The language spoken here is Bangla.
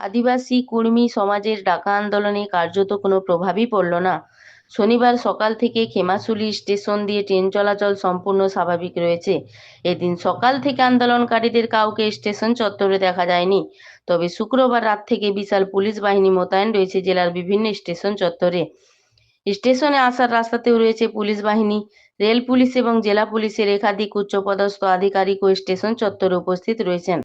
আদিবাসী কুর্মী সমাজের ডাকা আন্দোলনে কার্যত কোনো প্রভাবই পড়ল না। শনিবার সকাল থেকে খেমাশুলি স্টেশন দিয়ে ট্রেন চলাচল সম্পূর্ণ স্বাভাবিক রয়েছে। এদিন সকাল থেকে আন্দোলনকারীদের কাউকে স্টেশন চত্বরে দেখা যায়নি। তবে শুক্রবার রাত থেকে বিশাল পুলিশ বাহিনী মোতায়েন রয়েছে জেলার বিভিন্ন স্টেশন চত্বরে। স্টেশনে আসার রাস্তাতেও রয়েছে পুলিশ বাহিনী, রেল পুলিশ এবং জেলা পুলিশের একাধিক উচ্চপদস্থ আধিকারিকও স্টেশন চত্বরে উপস্থিত রয়েছেন।